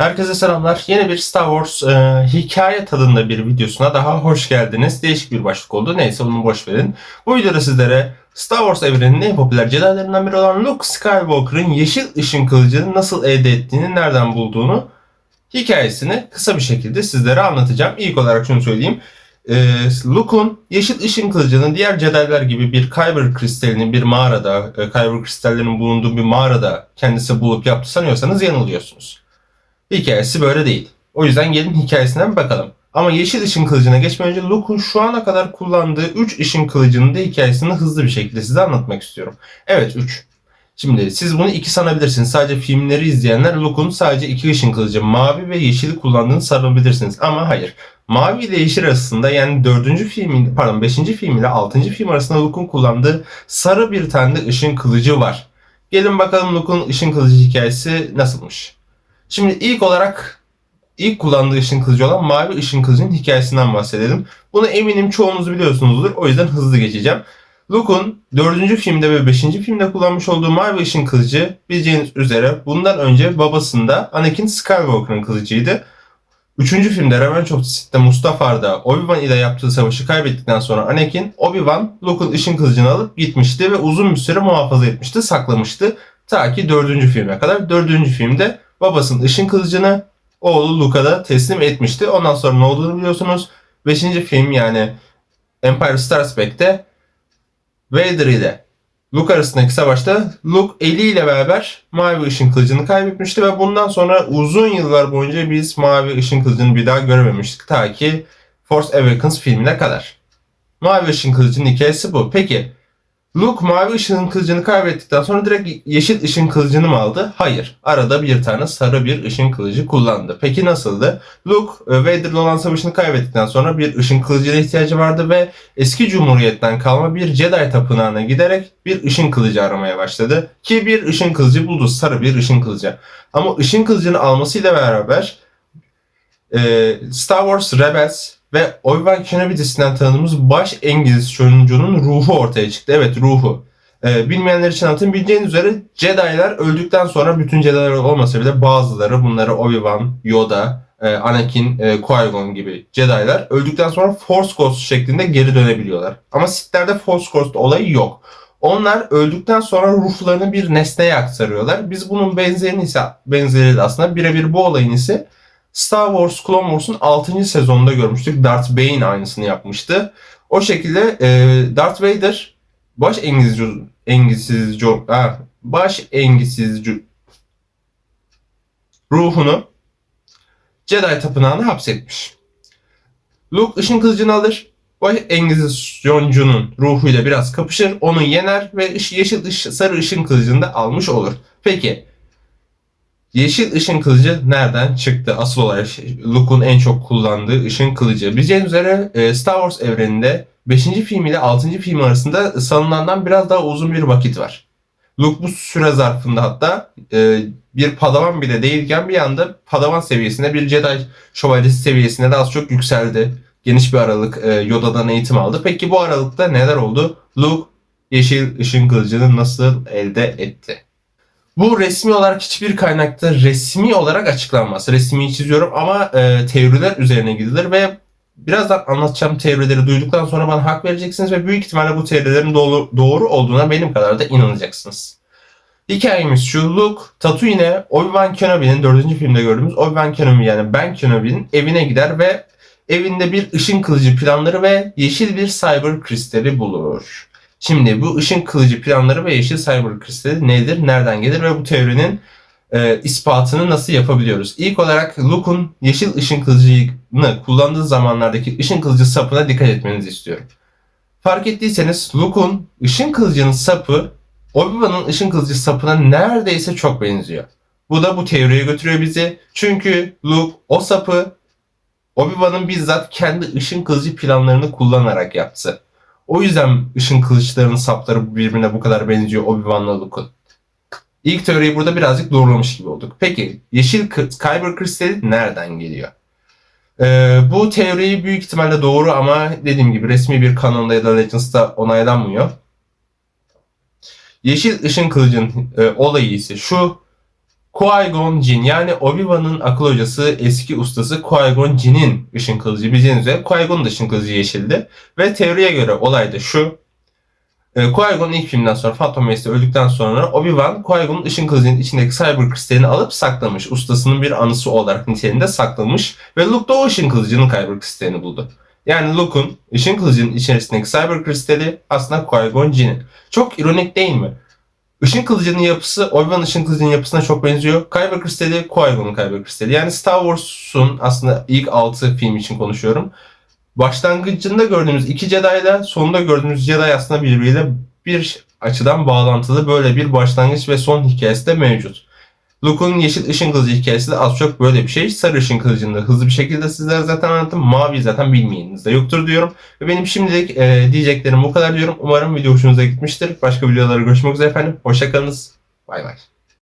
Herkese selamlar. Yeni bir Star Wars e, hikaye tadında bir videosuna daha hoş geldiniz. Değişik bir başlık oldu. Neyse bunu boş verin. Bu videoda sizlere Star Wars evreninin en popüler Jedi'lerinden biri olan Luke Skywalker'ın yeşil ışın kılıcını nasıl elde ettiğini, nereden bulduğunu, hikayesini kısa bir şekilde sizlere anlatacağım. İlk olarak şunu söyleyeyim. E, Luke'un yeşil ışın kılıcını diğer Jedi'ler gibi bir Kyber kristalini bir mağarada, e, Kyber kristallerinin bulunduğu bir mağarada kendisi bulup yaptı sanıyorsanız yanılıyorsunuz. Hikayesi böyle değil. O yüzden gelin hikayesinden bir bakalım. Ama yeşil ışın kılıcına geçmeden önce Luke'un şu ana kadar kullandığı 3 ışın kılıcının da hikayesini hızlı bir şekilde size anlatmak istiyorum. Evet 3. Şimdi siz bunu iki sanabilirsiniz. Sadece filmleri izleyenler Luke'un sadece iki ışın kılıcı mavi ve yeşili kullandığını sanabilirsiniz. Ama hayır. Mavi ile yeşil arasında yani dördüncü filmin pardon beşinci film ile altıncı film arasında Luke'un kullandığı sarı bir tane de ışın kılıcı var. Gelin bakalım Luke'un ışın kılıcı hikayesi nasılmış. Şimdi ilk olarak ilk kullandığı ışın kılıcı olan mavi ışın kılıcının hikayesinden bahsedelim. Bunu eminim çoğunuz biliyorsunuzdur. O yüzden hızlı geçeceğim. Luke'un 4. filmde ve 5. filmde kullanmış olduğu mavi ışın kılıcı bileceğiniz üzere bundan önce babasında Anakin Skywalker'ın kılıcıydı. 3. filmde Revenge of the Sith'te Mustafa'da Obi-Wan ile yaptığı savaşı kaybettikten sonra Anakin, Obi-Wan Luke'un ışın kılıcını alıp gitmişti ve uzun bir süre muhafaza etmişti, saklamıştı. Ta ki 4. filme kadar. 4. filmde babasının ışın kılıcını oğlu Luke'a da teslim etmişti. Ondan sonra ne olduğunu biliyorsunuz. 5. film yani Empire Strikes Back'te Vader ile Luke arasındaki savaşta Luke eliyle beraber mavi ışın kılıcını kaybetmişti ve bundan sonra uzun yıllar boyunca biz mavi ışın kılıcını bir daha görememiştik. Ta ki Force Awakens filmine kadar. Mavi ışın kılıcının hikayesi bu. Peki Luke mavi ışın kılıcını kaybettikten sonra direkt yeşil ışın kılıcını mı aldı? Hayır. Arada bir tane sarı bir ışın kılıcı kullandı. Peki nasıldı? Luke e, Vader'la olan savaşını kaybettikten sonra bir ışın kılıcına ihtiyacı vardı ve eski cumhuriyetten kalma bir Jedi tapınağına giderek bir ışın kılıcı aramaya başladı. Ki bir ışın kılıcı buldu. Sarı bir ışın kılıcı. Ama ışın kılıcını almasıyla beraber e, Star Wars Rebels ve Obi-Wan Kenobi dizisinden tanıdığımız baş Engizisyoncu'nun ruhu ortaya çıktı. Evet ruhu. Ee, bilmeyenler için anlatayım. Bildiğiniz üzere Jedi'lar öldükten sonra bütün Jedi'lar olmasa bile bazıları bunları Obi-Wan, Yoda, e, Anakin, e, Qui-Gon gibi Jedi'lar öldükten sonra Force Ghost şeklinde geri dönebiliyorlar. Ama Sith'lerde Force Ghost olayı yok. Onlar öldükten sonra ruhlarını bir nesneye aktarıyorlar. Biz bunun benzerini ise benzeri de aslında birebir bu olayın ise Star Wars Clone Wars'un 6. sezonunda görmüştük. Darth Bane aynısını yapmıştı. O şekilde e, Darth Vader baş engizci engizsizci ha, baş engizsizci ruhunu Jedi tapınağına hapsetmiş. Luke ışın kılıcını alır. Baş engizisyоncunun ruhuyla biraz kapışır, onu yener ve yeşil ış, sarı ışın kılıcını da almış olur. Peki Yeşil ışın kılıcı nereden çıktı? Asıl olarak Luke'un en çok kullandığı ışın kılıcı. Bileceğiniz üzere e, Star Wars evreninde 5. film ile 6. film arasında salınandan biraz daha uzun bir vakit var. Luke bu süre zarfında hatta e, bir padavan bile değilken bir anda padavan seviyesine bir Jedi şövalyesi seviyesine de az çok yükseldi. Geniş bir aralık e, Yoda'dan eğitim aldı. Peki bu aralıkta neler oldu? Luke yeşil ışın kılıcını nasıl elde etti? Bu resmi olarak hiçbir kaynakta resmi olarak açıklanmaz. Resmi çiziyorum ama e, teoriler üzerine gidilir ve birazdan anlatacağım teorileri duyduktan sonra bana hak vereceksiniz ve büyük ihtimalle bu teorilerin doğru, doğru olduğuna benim kadar da inanacaksınız. Hikayemiz şu. Luke, Tatooine'e Obi-Wan Kenobi'nin 4. filmde gördüğümüz Obi-Wan Kenobi yani Ben Kenobi'nin evine gider ve evinde bir ışın kılıcı planları ve yeşil bir cyber kristali bulur. Şimdi bu ışın kılıcı planları ve yeşil cyber kristali nedir, nereden gelir ve bu teorinin e, ispatını nasıl yapabiliyoruz? İlk olarak Luke'un yeşil ışın kılıcını kullandığı zamanlardaki ışın kılıcı sapına dikkat etmenizi istiyorum. Fark ettiyseniz Luke'un ışın kılıcının sapı Obi-Wan'ın ışın kılıcı sapına neredeyse çok benziyor. Bu da bu teoriye götürüyor bizi. Çünkü Luke o sapı Obi-Wan'ın bizzat kendi ışın kılıcı planlarını kullanarak yaptı. O yüzden ışın kılıçlarının sapları birbirine bu kadar benziyor Obi-Wan'la Luke'un. İlk teoriyi burada birazcık doğrulamış gibi olduk. Peki yeşil Kyber kristali nereden geliyor? Ee, bu teoriyi büyük ihtimalle doğru ama dediğim gibi resmi bir kanonda ya da Legends'ta onaylanmıyor. Yeşil ışın kılıcın e, olayı ise şu. Qui-Gon Jinn yani Obi-Wan'ın akıl hocası eski ustası Qui-Gon Jinn'in ışın kılıcı bildiğiniz üzere Qui-Gon'un da ışın kılıcı yeşildi. Ve teoriye göre olay da şu. E, Qui-Gon ilk filmden sonra Phantom Menace'de öldükten sonra Obi-Wan Qui-Gon'un ışın kılıcının içindeki cyber kristalini alıp saklamış. Ustasının bir anısı olarak niteliğinde saklamış. Ve Luke da o ışın kılıcının cyber kristalini buldu. Yani Luke'un ışın kılıcının içerisindeki cyber kristali aslında Qui-Gon Jinn'in. Çok ironik değil mi? Işın kılıcının yapısı Obi-Wan ışın kılıcının yapısına çok benziyor. Kyber kristali Qui-Gon'un kyber kristali. Yani Star Wars'un aslında ilk 6 film için konuşuyorum. Başlangıcında gördüğümüz iki Jedi ile sonunda gördüğümüz Jedi aslında birbiriyle bir açıdan bağlantılı böyle bir başlangıç ve son hikayesi de mevcut. Luke'un yeşil ışın kılıcı hikayesi de az çok böyle bir şey. Sarı ışın kılıcını da hızlı bir şekilde sizlere zaten anlattım. Mavi zaten bilmeyeniniz yoktur diyorum. Ve benim şimdilik e, diyeceklerim bu kadar diyorum. Umarım video hoşunuza gitmiştir. Başka videolarda görüşmek üzere efendim. Hoşçakalınız. Bay bay.